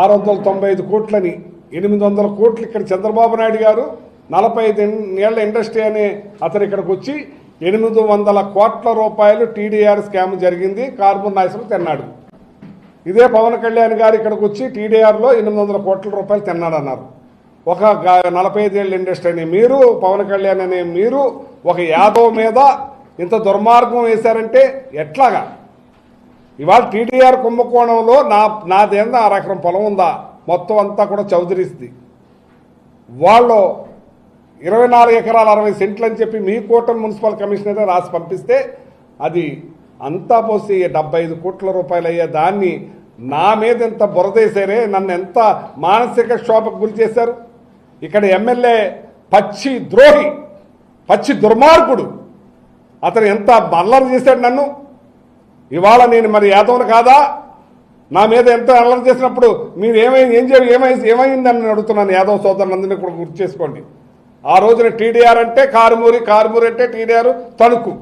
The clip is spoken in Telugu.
ఆరు వందల తొంభై ఐదు కోట్లని ఎనిమిది వందల కోట్లు ఇక్కడ చంద్రబాబు నాయుడు గారు నలభై ఐదు ఏళ్ళ ఇండస్ట్రీ అనే అతను ఇక్కడికి వచ్చి ఎనిమిది వందల కోట్ల రూపాయలు టీడీఆర్ స్కామ్ జరిగింది కార్బన్ నాశనం తిన్నాడు. ఇదే పవన్ కళ్యాణ్ గారు ఇక్కడికి వచ్చి టీడీఆర్లో ఎనిమిది వందల కోట్ల రూపాయలు తిన్నాడన్నారు. ఒక నలభై నలభై ఐదేళ్ళ ఇండస్ట్రీ అని మీరు పవన్ కళ్యాణ్ అనే మీరు ఒక యాదవ్ మీద ఇంత దుర్మార్గం వేశారంటే ఎట్లాగా? ఇవాళ టీడీఆర్ కుంభకోణంలో నా నాదేందా ఆ రకం పొలం ఉందా? మొత్తం అంతా కూడా చౌదరిస్తుంది వాళ్ళు ఇరవై నాలుగు ఎకరాల అరవై సెంట్లు అని చెప్పి మీ కూటమి మున్సిపల్ కమిషనర్ రాసి పంపిస్తే అది అంతా పోసి డెబ్బై ఐదు కోట్ల రూపాయలు అయ్యే దాన్ని నా మీద ఎంత బురదేశారే నన్ను ఎంత మానసిక క్షోభకు గురి చేశారు? ఇక్కడ ఎమ్మెల్యే పచ్చి ద్రోహి పచ్చి దుర్మార్గుడు. అతను ఎంత అల్లరి చేశాడు నన్ను? ఇవాళ నేను మరి యాదవ్ని కాదా? నా మీద ఎంత అల్లరి చేసినప్పుడు మీరు ఏమైంది ఏం చేయ ఏమైంది ఏమైందని అడుగుతున్నాను యాదవ్ సోదరులందరినీ కూడా గుర్తు చేసుకోండి. ఆ రోజున టీడీఆర్ అంటే కారుమూరి కారుమూరి అంటే టీడీఆర్ తణుకు.